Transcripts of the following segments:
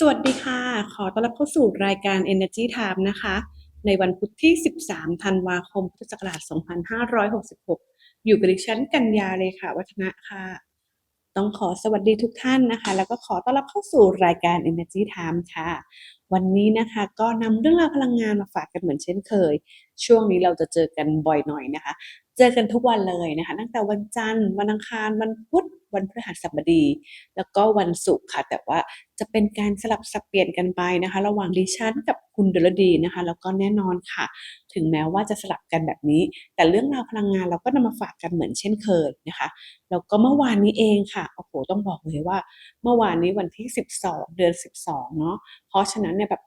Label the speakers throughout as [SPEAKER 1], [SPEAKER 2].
[SPEAKER 1] สวัสดีค่ะ ขอต้อนรับเข้าสู่รายการ Energy Time นะคะ ในวันพุธที่ 13 ธันวาคม พุทธศักราช 2566 อยู่กับดิฉันกัญญาเลยค่ะ วัฒนะค่ะ ต้องขอสวัสดีทุกท่านนะคะ แล้วก็ขอต้อนรับเข้าสู่รายการ Energy Time ค่ะ วันนี้นะคะก็นำเรื่องราวพลังงานมาฝากกันเหมือนเช่นเคย ช่วงนี้เราจะเจอกันบ่อยหน่อยนะคะ เจอกันทุกวันเลยนะคะ ตั้งแต่วันจันทร์วันอังคารวันพุธวันพฤหัสบดี แล้วก็วันศุกร์ค่ะ แต่ว่าจะเป็นการสลับสับเปลี่ยนกันไปนะคะ ระหว่างดิฉันกับคุณดลดีนะคะ แล้วก็แน่นอนค่ะ ถึงแม้ว่าจะสลับกันแบบนี้ แต่เรื่องราวพลังงานเราก็นำมาฝากกันเหมือนเช่นเคยนะคะแล้วก็เมื่อวานนี้เองค่ะโอ้โหต้องบอกเลยว่า เมื่อวานนี้วันที่ 12 เดือน 12เนาะเพราะฉะนั้นเนี่ยแบบ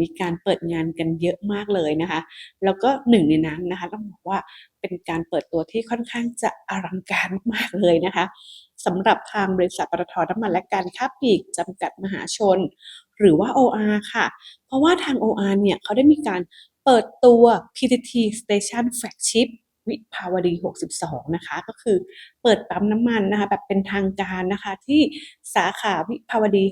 [SPEAKER 1] มีการเปิดงานกันเยอะมากเลยนะคะ แล้วก็หนึ่งในนั้นนะคะต้องบอกว่าเป็นการเปิดตัวที่ค่อนข้างจะอลังการมากๆเลยนะคะสำหรับทางบริษัทปตทน้ำมันและการค้าปลีกจำกัดมหาชน หรือว่า OR ค่ะ เพราะว่าทาง OR เนี่ยเขาได้มีการเปิดตัว PTT Station Flagship วิภาวดี 62 นะคะ ก็คือเปิดปั๊มน้ำมันนะคะ แบบเป็นทางการนะคะที่สาขาวิภาวดี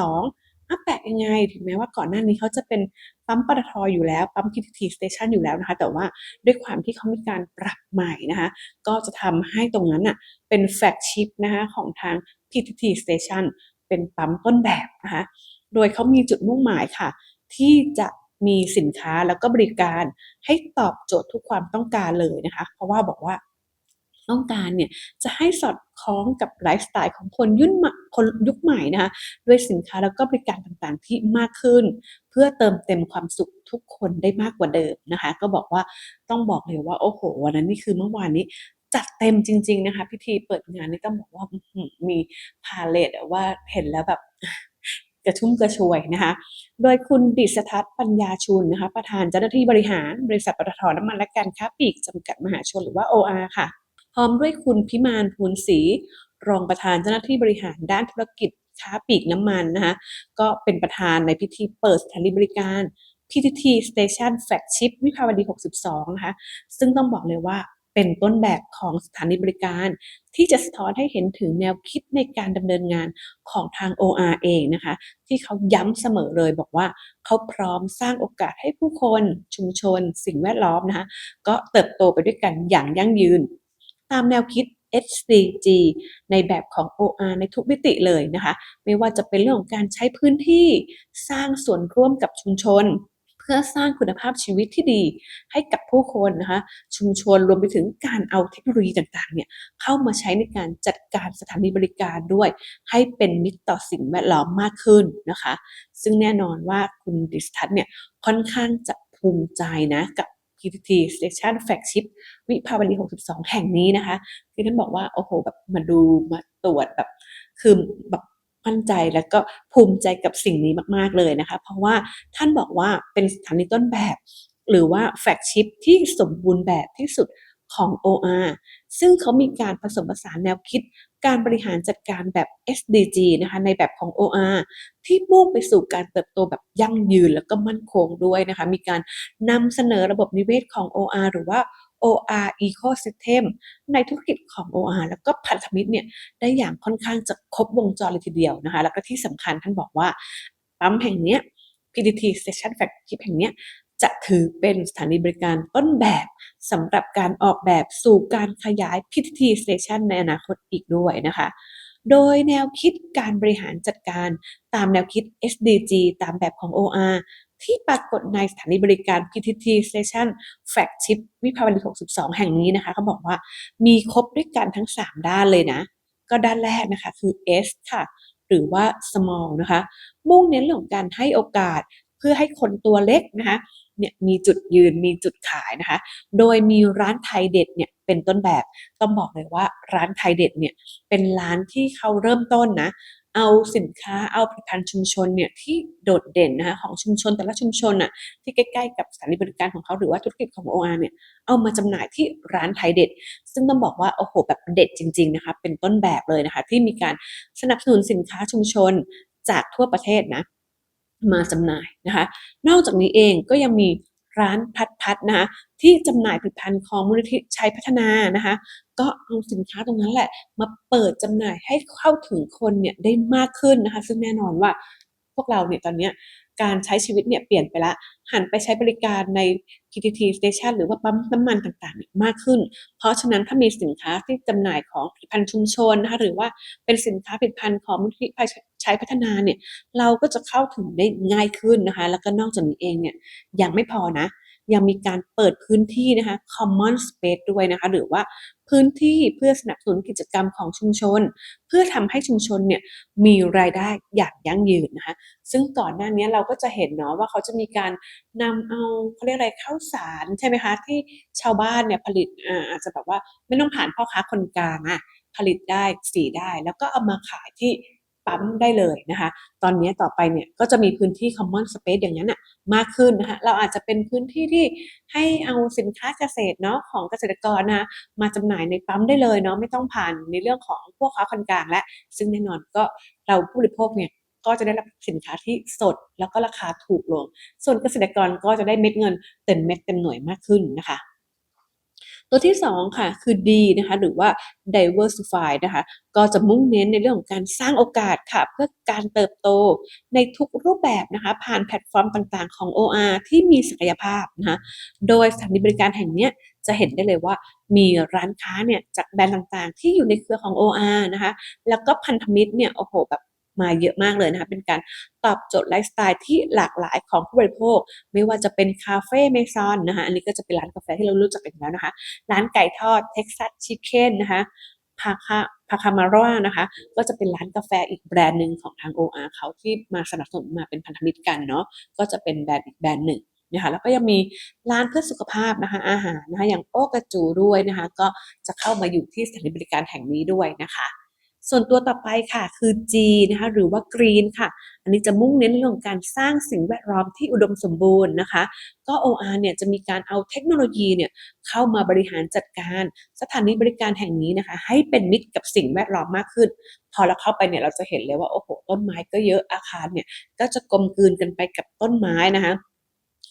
[SPEAKER 1] 62 อะแปลกยังไง ถึงแม้ว่าก่อนหน้านี้เขาจะเป็นปั๊มปตทอยู่แล้ว ปั๊ม PTT Station อยู่แล้วนะคะ แต่ว่าด้วยความที่เขามีการปรับใหม่นะคะ ก็จะทำให้ตรงนั้นน่ะเป็นแฟกชิพนะคะของทาง PTT Station เป็นปั๊มต้นแบบนะคะ โดยเขามีจุดมุ่งหมายค่ะ ที่จะมีสินค้าแล้วก็บริการให้ตอบโจทย์ทุกความต้องการเลยนะคะ เพราะว่าบอกว่า ต้องการเนี่ยจะให้สอดคล้องกับไลฟ์สไตล์ของคนยุ่นคนยุคใหม่นะคะด้วยสินค้าแล้วก็บริการต่างๆที่มากขึ้น เพื่อเติมเต็มความสุขทุกคนได้มากกว่าเดิมนะคะ ก็บอกว่าต้องบอกเลยว่าโอ้โหวันนั้นนี่คือเมื่อวานนี้จัดเต็มจริง ๆนะคะ พิธีเปิดงานนี่ต้องบอกว่ามีพาเลทอะว่าเห็นแล้วแบบกระชุ่มกระชวยนะคะ โดยคุณดิษทัศน์ปัญญาชุนนะคะ ประธานเจ้าหน้าที่บริหารบริษัทปตทน้ำมันและการค้าปลีกจำกัดมหาชนหรือว่า OR ค่ะ พร้อมด้วยคุณพิมานพูนศรีรองประธานเจ้าหน้าที่บริหารด้านธุรกิจค้าปลีกน้ำมันนะคะก็เป็นประธานในพิธีเปิดสถานีบริการ PTT Station Flagship วิภาวดี 62 นะคะ ซึ่งต้องบอกเลยว่าเป็นต้นแบบของสถานีบริการ ที่จะสะท้อนให้เห็นถึงแนวคิดในการดำเนินงานของทาง OR เองนะคะ ที่เขาย้ำเสมอเลยบอกว่าเขาพร้อมสร้างโอกาสให้ผู้คน ชุมชน สิ่งแวดล้อมนะคะก็เติบโตไปด้วยกันอย่างยั่งยืน ตามแนวคิด SDG ในแบบของ OR ในทุกมิติเลยนะคะ ไม่ว่าจะเป็นเรื่องของการใช้พื้นที่สร้างส่วนร่วมกับชุมชน เพื่อสร้างคุณภาพชีวิตที่ดีให้กับผู้คนนะคะชุมชนรวมไปถึงการเอาเทคโนโลยีต่างๆเนี่ยเข้ามาใช้ในการจัดการสถานีบริการด้วย ให้เป็นมิตรต่อสิ่งแวดล้อมมากขึ้นนะคะ ซึ่งแน่นอนว่าคุณดิสทัศน์เนี่ยค่อนข้างจะภูมิใจนะกับ PTT Station Flagship วิภาวดี 62 แห่งนี้นะคะคือท่านบอกว่าโอ้โหแบบมาดูมาตรวจแบบคือแบบมั่นใจแล้วก็ภูมิใจกับสิ่งนี้มาก ๆ เลยนะคะ เพราะว่าท่านบอกว่าเป็นสถานีต้นแบบ หรือว่าแฟกชิพที่สมบูรณ์แบบที่สุด ของ OR ซึ่งเขามีการผสมผสานแนวคิดการบริหารจัดการแบบ SDG นะคะในแบบของ OR ที่มุ่งไปสู่การเติบโตแบบยั่งยืนแล้วก็มั่นคงด้วยนะคะ มีการนำเสนอระบบนิเวศของ OR หรือว่า OR Ecosystem ในธุรกิจของ OR แล้วก็พันธมิตรเนี่ยได้อย่างค่อนข้างจะครบวงจรเลยทีเดียวนะคะ แล้วก็ที่สำคัญท่านบอกว่าปั๊มแห่งเนี้ย PTT Station Flagship แห่งเนี้ย จะถือเป็นสถานีบริการต้นแบบสำหรับการออกแบบสู่การขยาย PTT Station ในอนาคตอีกด้วยนะคะ โดยแนวคิดการบริหารจัดการตามแนวคิด SDG ตามแบบของ OR ที่ปรากฏในสถานีบริการ PTT Station Flagship วิภาวดี 62 แห่งนี้นะคะเขาบอกว่ามีครบด้วยกันทั้ง 3 ด้านเลยนะ ก็ด้านแรกนะคะคือ S ค่ะ หรือว่า small นะคะ มุ่งเน้นเรื่องของการให้โอกาสเพื่อให้คนตัวเล็กนะคะ เนี่ยมีจุดยืนมีจุดขายนะคะ โดยมีร้านไทยเด็ดเนี่ยเป็นต้นแบบต้องบอกเลยว่าร้านไทยเด็ดเนี่ยเป็นร้านที่เขาเริ่มต้นนะเอาสินค้าเอาผลิตภัณฑ์ชุมชนเนี่ยที่โดดเด่นนะคะของชุมชนแต่ละชุมชนอะที่ใกล้ๆกับสถานีบริการของเขาหรือว่าธุรกิจของ OR เนี่ยเอามาจำหน่ายที่ร้านไทยเด็ด ซึ่งต้องบอกว่าโอ้โหแบบเด็ดจริงๆนะคะเป็นต้นแบบเลยนะคะที่มีการสนับสนุนสินค้าชุมชนจากทั่วประเทศนะ มาจำหน่ายนะคะ นอกจากนี้เองก็ยังมีร้านพัดพัดนะคะที่จำหน่ายผลิตภัณฑ์ของมูลนิธิชัยพัฒนานะคะ ก็เอาสินค้าตรงนั้นแหละ มาเปิดจำหน่ายให้เข้าถึงคนเนี่ยได้มากขึ้นนะคะ ซึ่งแน่นอนว่าพวกเราเนี่ยตอนเนี้ย การใช้ชีวิตเนี่ยเปลี่ยนไปละ หันไปใช้บริการใน PTT Station หรือว่าปั๊มน้ำมันต่างๆเนี่ยมากขึ้น เพราะฉะนั้นถ้ามีสินค้าที่จำหน่ายของผลิตภัณฑ์ชุมชนนะคะหรือว่าเป็นสินค้าผลิตภัณฑ์ของมูลนิธิชัยพัฒนาเนี่ยเราก็จะเข้าถึงได้ง่ายขึ้นนะคะ แล้วก็นอกจากนี้เองเนี่ยยังไม่พอนะ ยังมีการเปิดพื้นที่นะคะ common space ด้วยนะคะ หรือว่าพื้นที่เพื่อสนับสนุนกิจกรรมของชุมชน เพื่อทำให้ชุมชนเนี่ยมีรายได้อย่างยั่งยืนนะคะ ซึ่งก่อนหน้านี้เราก็จะเห็นเนาะว่าเขาจะมีการนำเอาเขาเรียกอะไรข้าวสารใช่ไหมคะที่ชาวบ้านเนี่ยผลิตอาอาจจะแบบว่าไม่ต้องผ่านพ่อค้าคนกลางอะผลิตได้สีได้ แล้วก็เอามาขายที่ ปั๊มได้เลยนะคะ ตอนนี้ต่อไปเนี่ยก็จะมีพื้นที่ common space อย่างนั้นน่ะมากขึ้นนะคะ เราอาจจะเป็นพื้นที่ที่ให้เอาสินค้าเกษตรเนาะของเกษตรกรนะคะมาจำหน่ายในปั๊มได้เลยเนาะไม่ต้องผ่านในเรื่องของพวกค้าคนกลางและ ซึ่งแน่นอนก็เราผู้บริโภคเนี่ยก็จะได้รับสินค้าที่สดแล้วก็ราคาถูกลง ส่วนเกษตรกรก็จะได้เม็ดเงินเต็มเม็ดเต็มหน่วยมากขึ้นนะคะ ตัวที่สองค่ะ คือ D นะคะหรือว่า diversify นะคะก็จะมุ่งเน้นในเรื่องของการสร้างโอกาสค่ะ เพื่อการเติบโตในทุกรูปแบบนะคะผ่านแพลตฟอร์มต่างๆของ OR ที่มีศักยภาพนะคะโดยสถานีบริการแห่งเนี้ยจะเห็นได้เลยว่ามีร้านค้าเนี่ยจากแบรนด์ต่างๆ ที่อยู่ในเครือของ OR นะคะแล้วก็พันธมิตรเนี่ยโอ้โหแบบ มาเยอะมากเลยนะคะเป็นการตอบโจทย์ไลฟ์สไตล์ที่หลากหลายของผู้บริโภค ไม่ว่าจะเป็นคาเฟ่เมซอนนะคะอันนี้ก็จะเป็นร้านกาแฟที่เรารู้จักกันแล้วนะคะ ร้านไก่ทอดเท็กซัสชิคเก้นนะคะพาคาพาคามาร่านะคะ ก็จะเป็นร้านกาแฟอีกแบรนด์หนึ่งของทาง OR เขาที่มาสนับสนุนมาเป็นพันธมิตรกันเนาะก็จะเป็นแบรนด์อีกแบรนด์หนึ่งนะคะแล้วก็ยังมีร้านเพื่อสุขภาพนะคะอาหารนะคะอย่างโอกระจูด้วยนะคะ ก็จะเข้ามาอยู่ที่สถานีบริการแห่งนี้ด้วยนะคะ ส่วนตัวต่อไปค่ะ คือ G นะคะหรือว่า Green ค่ะ อันนี้จะมุ่งเน้นเรื่องของการสร้างสิ่งแวดล้อมที่อุดมสมบูรณ์นะคะ ก็ OR เนี่ยจะมีการเอาเทคโนโลยีเนี่ยเข้ามาบริหารจัดการสถานีบริการแห่งนี้นะคะ ให้เป็นมิตรกับสิ่งแวดล้อมมากขึ้น พอเราเข้าไปเนี่ยเราจะเห็นเลยว่าโอ้โหต้นไม้ก็เยอะอาคารเนี่ยก็จะกลมกลืนกันไปกับต้นไม้นะคะ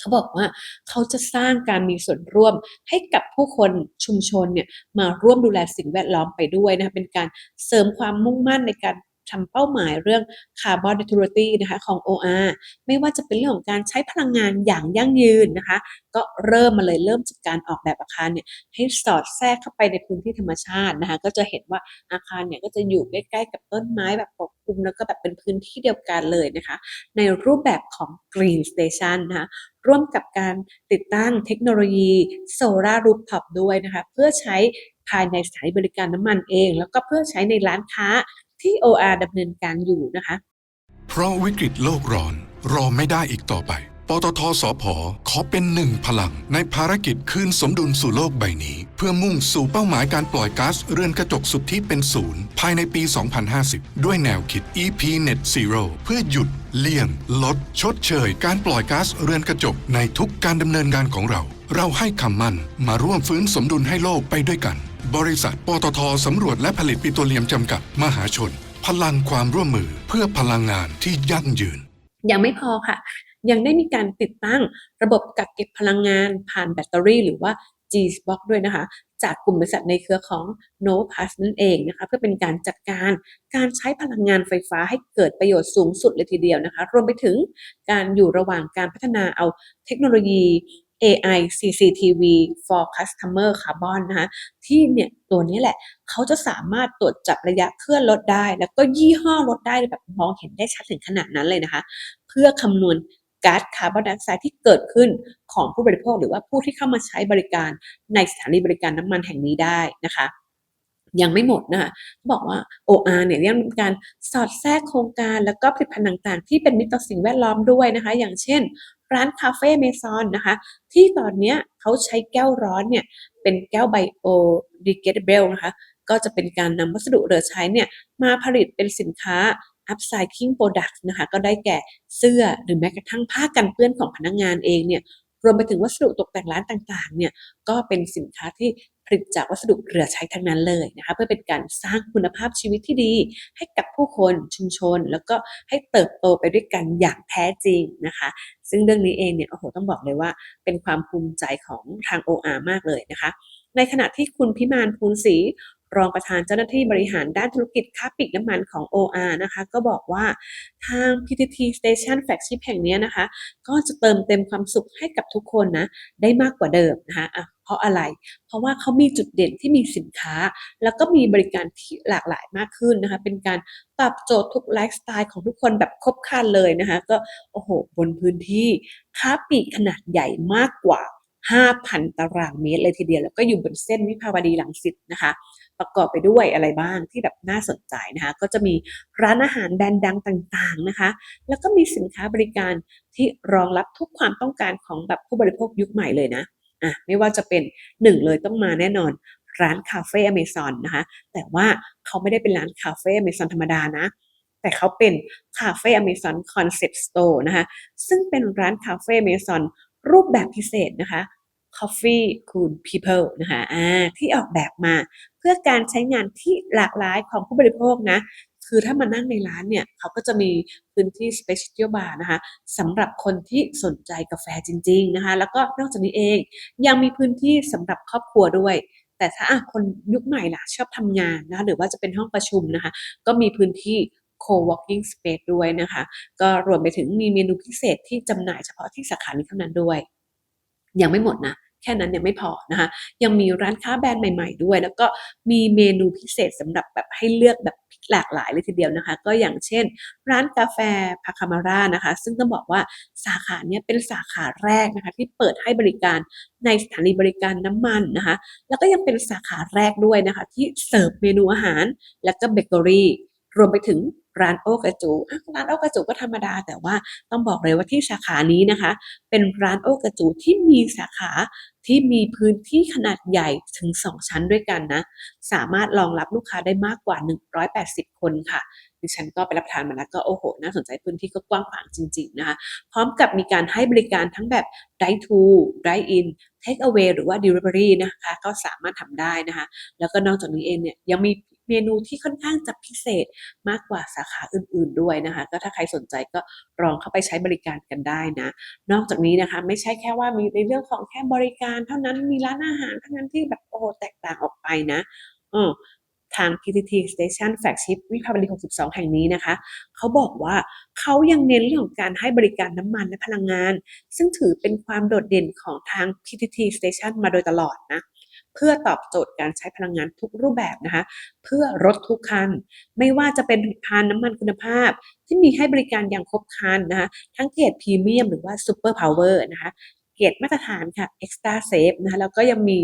[SPEAKER 1] เขาบอกว่าเขาจะสร้างการมีส่วนร่วมให้กับผู้คนชุมชนเนี่ยมาร่วมดูแลสิ่งแวดล้อมไปด้วยนะคะเป็นการเสริมความมุ่งมั่นในการทำเป้าหมายเรื่อง carbon neutrality นะคะของ OR ไม่ว่าจะเป็นเรื่องของการใช้พลังงานอย่างยั่งยืนนะคะ ก็เริ่มมาเลยเริ่มจากการออกแบบอาคารเนี่ยให้สอดแทรกเข้าไปในพื้นที่ธรรมชาตินะคะ ก็จะเห็นว่าอาคารเนี่ยก็จะอยู่ใกล้ๆกับต้นไม้แบบปกคลุมแล้วก็แบบเป็นพื้นที่เดียวกันเลยนะคะ ในรูปแบบของ Green Station นะคะ ร่วมกับการติดตั้งเทคโนโลยีโซลารูฟท็อปด้วยนะคะเพื่อใช้ภายในสถานีบริการน้ำมันเอง แล้วก็เพื่อใช้ในร้านค้าที่ OR ดำเนินการอยู่นะคะ
[SPEAKER 2] เพราะวิกฤตโลกร้อนรอไม่ได้อีกต่อไป ปตทสพขอเป็นหนึ่งพลัง ในภารกิจคืนสมดุลสู่โลกใบนี้ เพื่อมุ่งสู่เป้าหมายการปล่อยก๊าซเรือนกระจกสุทธิเป็นศูนย์ภายในปี 2050 ด้วยแนวคิด EP Net Zero เพื่อหยุด เลี่ยง ลด ชดเชย การปล่อยก๊าซเรือนกระจกในทุกการดำเนินงานของเรา เราให้คำมั่นมาร่วมฟื้นสมดุลให้โลกไปด้วยกัน บริษัทปตทสำรวจและผลิตปิโตรเลียมจำกัดมหาชน พลังความร่วมมือเพื่อพลังงานที่ยั่งยืน
[SPEAKER 1] ยังไม่พอค่ะ ยังได้มีการติดตั้งระบบกักเก็บพลังงานผ่านแบตเตอรี่ หรือว่า G-Box ด้วยนะคะ จากกลุ่มบริษัทในเครือของ n o p a s นั่นเองนะคะ เพื่อเป็นการจัดการการใช้พลังงานไฟฟ้าให้เกิดประโยชน์สูงสุดเลยทีเดียวนะคะ รวมไปถึงการอยู่ระหว่างการพัฒนาเอาเทคโนโลยี AI CCTV for Customer Carbon นะคะที่เนี่ยตัวนี้แหละเขาจะสามารถตรวจจับระยะเคลื่อนรถได้ แล้วก็ยี่ห้อรถได้แบบมองเห็นได้ชัดถึงขนาดนั้นเลยนะคะ เพื่อคำนวณ ก๊าซคาร์บอนไดออกไซด์ที่เกิดขึ้นของผู้บริโภค หรือว่าผู้ที่เข้ามาใช้บริการในสถานีบริการน้ำมันแห่งนี้ได้นะคะยังไม่หมดนะคะบอกว่า OR เนี่ยยังมีการสอดแทรกโครงการแล้วก็ผลิตภัณฑ์ต่างๆ ที่เป็นมิตรต่อสิ่งแวดล้อมด้วยนะคะ อย่างเช่น ร้านคาเฟ่เมซอนนะคะ ที่ตอนนี้เขาใช้แก้วร้อนเนี่ยเป็นแก้วไบโอดีเกตเบลนะคะ ก็จะเป็นการนำวัสดุเหลือใช้เนี่ยมาผลิตเป็นสินค้า upcycling product นะคะก็ได้แก่เสื้อหรือแม้กระทั่งผ้ากันเปื้อนของพนักงานเองเนี่ยรวมไปถึงวัสดุตกแต่งร้านต่างๆเนี่ยก็เป็นสินค้าที่ผลิตจากวัสดุเหลือใช้ทั้งนั้นเลยนะคะเพื่อเป็นการสร้างคุณภาพชีวิตที่ดี ให้กับผู้คนชุมชน แล้วก็ให้เติบโตไปด้วยกันอย่างแท้จริงนะคะ ซึ่งเรื่องนี้เองเนี่ยโอ้โหต้องบอกเลยว่า เป็นความภูมิใจของทาง OR มากเลยนะคะ ในขณะที่คุณพิมานภูลศรี รองประธานเจ้าหน้าที่บริหารด้านธุรกิจค้าปลีกน้ำมันของ OR นะคะ ก็บอกว่าทาง PTT Station Flagship แห่งนี้นะคะ ก็จะเติมเต็มความสุขให้กับทุกคนนะ ได้มากกว่าเดิมนะคะะเพราะอะไร เพราะว่าเขามีจุดเด่นที่มีสินค้า แล้วก็มีบริการที่หลากหลายมากขึ้นนะคะ เป็นการตอบโจทย์ทุกไลฟ์สไตล์ของทุกคนแบบครบครันเลยนะคะ ก็โอ้โหบนพื้นที่ค้าปลีกขนาดใหญ่มากกว่า 5,000 ตารางเมตรเลยทีเดียว แล้วก็อยู่บนเส้นวิภาวดีรังสิตนะคะ ประกอบไปด้วยอะไรบ้างที่แบบน่าสนใจนะคะ ก็จะมีร้านอาหารแบรนด์ดังต่างๆนะคะ แล้วก็มีสินค้าบริการที่รองรับทุกความต้องการของแบบผู้บริโภคยุคใหม่เลยนะอะไม่ว่าจะเป็นหนึ่งเลยต้องมาแน่นอนร้านคาเฟ่อเมซอนนะคะ แต่ว่าเขาไม่ได้เป็นร้านคาเฟ่อเมซอนธรรมดานะ แต่เขาเป็นคาเฟ่อเมซอนคอนเซ็ปต์สโตร์นะคะ ซึ่งเป็นร้านคาเฟ่อเมซอนรูปแบบพิเศษนะคะ Coffee Cool People นะคะอ่าที่ออกแบบมาเพื่อการใช้งานที่หลากหลายของผู้บริโภคนะคือถ้ามานั่งในร้านเนี่ยเขาก็จะมีพื้นที่ Special Bar นะคะสำหรับคนที่สนใจกาแฟจริง ๆนะคะ แล้วก็นอกจากนี้เองยังมีพื้นที่สำหรับครอบครัวด้วย แต่ถ้าคนยุคใหม่ล่ะชอบทำงานนะคะหรือว่าจะเป็นห้องประชุมนะคะ ก็มีพื้นที่ co-working space ด้วยนะคะ ก็รวมไปถึงมีเมนูพิเศษที่จำหน่ายเฉพาะที่สาขานี้เท่านั้นด้วย ยังไม่หมดนะแค่นั้นยังไม่พอนะคะยังมีร้านค้าแบรนด์ใหม่ ๆ ด้วย แล้วก็มีเมนูพิเศษสำหรับแบบให้เลือกแบบหลากหลายเลยทีเดียวนะคะ ก็อย่างเช่น ร้านกาแฟพาคามาร่านะคะ ซึ่งต้องบอกว่าสาขาเนี้ยเป็นสาขาแรกนะคะ ที่เปิดให้บริการในสถานีบริการน้ำมันนะคะ แล้วก็ยังเป็นสาขาแรกด้วยนะคะ ที่เสิร์ฟเมนูอาหาร และก็เบเกอรี่รวมไปถึง ร้านโอกระจูร้านโอกระจูก็ธรรมดา แต่ว่าต้องบอกเลยว่าที่สาขานี้นะคะ เป็นร้านโอกระจูที่มีสาขาที่มีพื้นที่ขนาดใหญ่ถึง 2 ชั้นด้วยกันนะ สามารถรองรับลูกค้าได้มากกว่า 180 คนค่ะดิฉันก็ไปรับทานมาแล้วก็โอ้โห น่าสนใจพื้นที่ก็กว้างขวางจริงๆนะคะพร้อมกับมีการให้บริการทั้งแบบ drive to drive in take away หรือว่า delivery นะคะ ก็สามารถทำได้นะคะ แล้วก็นอกจากนี้เองเนี่ยยังมี เมนูที่ค่อนข้างจะพิเศษมากกว่าสาขาอื่นๆด้วยนะคะ ก็ถ้าใครสนใจก็ลองเข้าไปใช้บริการกันได้นะ นอกจากนี้นะคะ ไม่ใช่แค่ว่ามีในเรื่องของแค่บริการ เท่านั้นมีร้านอาหารเท่านั้นที่แบบโอ้แตกต่างออกไปนะออทาง PTT Station Flagship วิภาวดี 62 แห่งนี้นะคะ เขาบอกว่าเขายังเน้นเรื่องของการให้บริการน้ำมันและพลังงาน ซึ่งถือเป็นความโดดเด่นของทาง PTT Station มาโดยตลอดนะ เพื่อตอบโจทย์การใช้พลังงานทุกรูปแบบนะคะ เพื่อรถทุกคัน ไม่ว่าจะเป็นผลิตภัณฑ์น้ำมันคุณภาพ ที่มีให้บริการอย่างครบครันนะคะทั้งเกรดพรีเมียมหรือว่าซูเปอร์พาวเวอร์นะคะเกรดมาตรฐานค่ะ Extra Safe นะคะแล้วก็ยังมี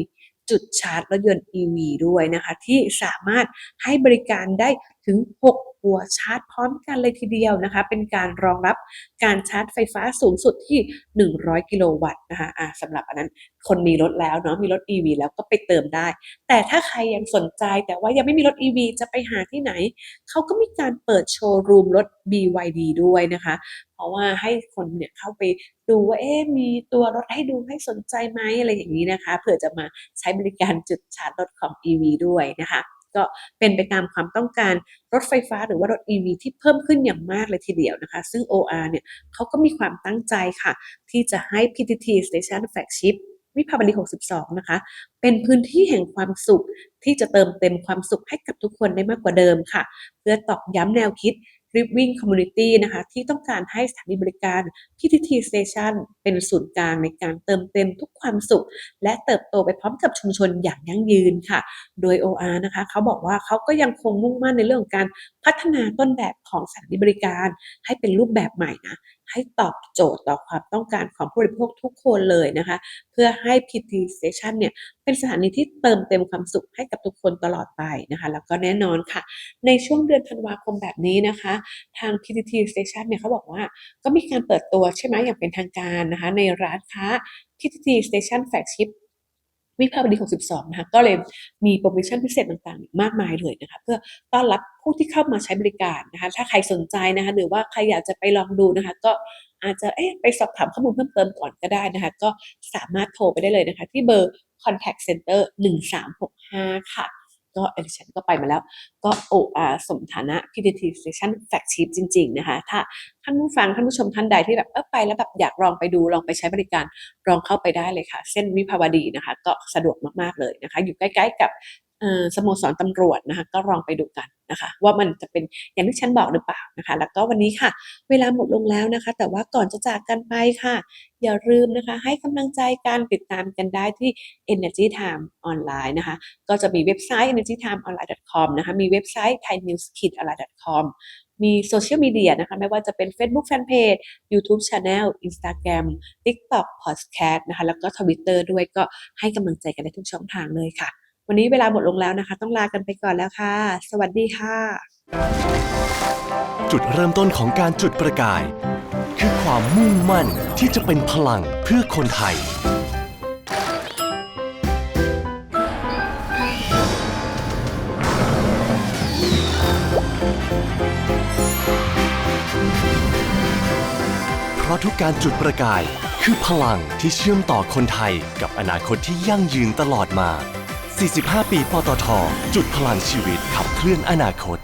[SPEAKER 1] จุดชาร์จรถยนต์ EV ด้วยนะคะ ที่สามารถให้บริการได้ถึง 6 หัวชาร์จพร้อมกันเลยทีเดียวนะคะ เป็นการรองรับการชาร์จไฟฟ้าสูงสุดที่ 100 กิโลวัตต์นะคะอ่าสำหรับอันนั้นคนมีรถแล้วเนาะมีรถ EV แล้วก็ไปเติมได้ แต่ถ้าใครยังสนใจแต่ว่ายังไม่มีรถ EV จะไปหาที่ไหน เขาก็มีการเปิดโชว์รูมรถ BYD ด้วยนะคะ เพราะว่าให้คนเนี่ยเข้าไปดูว่าเอ๊มีตัวรถให้ดูให้สนใจไหมอะไรอย่างนี้นะคะเผื่อจะมาใช้บริการจุดชาร์จรถของ EV ด้วยนะคะ ก็เป็นไปตามความต้องการรถไฟฟ้าหรือว่ารถ EV ที่เพิ่มขึ้นอย่างมากเลยทีเดียวนะคะ ซึ่ง OR เนี่ยเขาก็มีความตั้งใจค่ะ ที่จะให้ PTT Station Flagship วิภาวดี 62 นะคะ เป็นพื้นที่แห่งความสุขที่จะเติมเต็มความสุขให้กับทุกคนได้มากกว่าเดิมค่ะ เพื่อตอกย้ำแนวคิด รีวิ่งคอมมูนิตี้นะคะที่ต้องการให้สถานีบริการ PTT Station เป็นศูนย์กลางในการเติมเต็มทุกความสุข และเติบโตไปพร้อมกับชุมชนอย่างยั่งยืนค่ะ โดย OR นะคะเขาบอกว่าเขาก็ยังคงมุ่งมั่นในเรื่องของการพัฒนาต้นแบบของสถานีบริการให้เป็นรูปแบบใหม่นะ ให้ตอบโจทย์ต่อความต้องการของผู้บริโภคทุกคนเลยนะคะ เพื่อให้ PT Station เนี่ยเป็นสถานีที่เติมเต็มความสุขให้กับทุกคนตลอดไปนะคะ แล้วก็แน่นอนค่ะ ในช่วงเดือนธันวาคมแบบนี้นะคะ ทาง PTT Station เนี่ยเขาบอกว่าก็มีการเปิดตัวใช่ไหมอย่างเป็นทางการนะคะ ในร้านค้า PTT Station Flagship วิภาวดี 62 นะคะก็เลยมีโปรโมชั่นพิเศษต่างๆ มากมายเลยนะคะเพื่อต้อนรับผู้ที่เข้ามาใช้บริการนะคะถ้าใครสนใจนะคะหรือว่าใครอยากจะไปลองดูนะคะก็อาจจะเอ๊ะไปสอบถามข้อมูลเพิ่มเติมก่อนก็ได้นะคะก็สามารถโทรไปได้เลยนะคะที่เบอร์ contact center 1365 ค่ะ ก็เอดิชันก็ไปมาแล้ว ก็โออาสมฐานะ PTT Station Flagship จริง ๆ นะคะ ถ้าท่านผู้ฟังท่านผู้ชมท่านใดที่แบบเออไปแล้วแบบอยากลองไปดูลองไปใช้บริการลองเข้าไปได้เลยค่ะ เส้นวิภาวดีนะคะ ก็สะดวกมากๆเลยนะคะ อยู่ใกล้ ๆ กับ สโมสรตำรวจนะคะก็ลองไปดูกันนะคะว่ามันจะเป็นอย่างที่ฉันบอกหรือเปล่านะคะ แล้วก็วันนี้ค่ะ เวลาหมดลงแล้วนะคะ แต่ว่าก่อนจะจากกันไปค่ะ อย่าลืมนะคะ ให้กำลังใจการติดตามกันได้ที่ Energy Time ออนไลน์นะคะ ก็จะมีเว็บไซต์ energytimeonline.com นะคะมีเว็บไซต์ thainewskid.online.com มีโซเชียลมีเดียนะคะ ไม่ว่าจะเป็น Facebook Fanpage YouTube Channel Instagram TikTok Podcast นะคะ แล้วก็ Twitter ด้วยก็ให้กำลังใจกันได้ทุกช่องทางเลยค่ะ วันนี้เวลาหมดลงแล้วนะคะ ต้องลากันไปก่อนแล้วค่ะ สวัสดีค่ะ
[SPEAKER 3] จุดเริ่มต้นของการจุดประกาย คือความมุ่งมั่นที่จะเป็นพลังเพื่อคนไทย เพราะทุกการจุดประกาย คือพลังที่เชื่อมต่อคนไทยกับอนาคตที่ยั่งยืนตลอดมา 45 ปีปตท จุดพลังชีวิตขับเคลื่อนอนาคต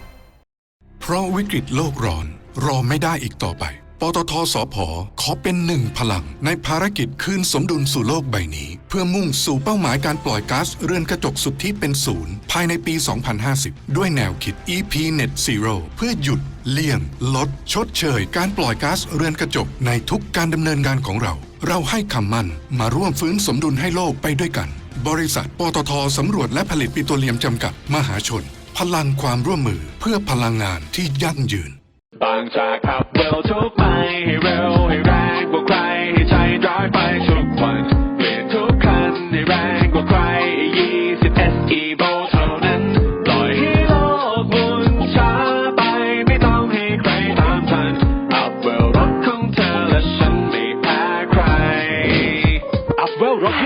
[SPEAKER 2] เพราะวิกฤตโลกร้อน รอไม่ได้อีกต่อไป ปตทสพขอเป็นหนึ่งพลัง ในภารกิจคืนสมดุลสู่โลกใบนี้ เพื่อมุ่งสู่เป้าหมายการปล่อยก๊าซเรือนกระจกสุทธิเป็นศูนย์ภายในปี 2050 ด้วยแนวคิด EP Net Zero เพื่อหยุดเลี่ยง ลด ชดเชย การปล่อยก๊าซเรือนกระจกในทุกการดำเนินงานของเรา เราให้คำมั่นมาร่วมฟื้นสมดุลให้โลกไปด้วยกัน บริษัท ปตทสำรวจและผลิตปิโตรเลียมจำกัดมหาชน พลังความร่วมมือเพื่อพลังงานที่ยั่งยืน
[SPEAKER 4] บางจากขับเร็วทุกไปให้เร็วให้แรงกว่าใครให้ใช้ดรายไปทุกวันเปลี่ยนทุกคันให้แรงกว่าใคร20 SE v o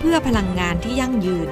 [SPEAKER 5] เพื่อพลังงานที่ยั่งยืน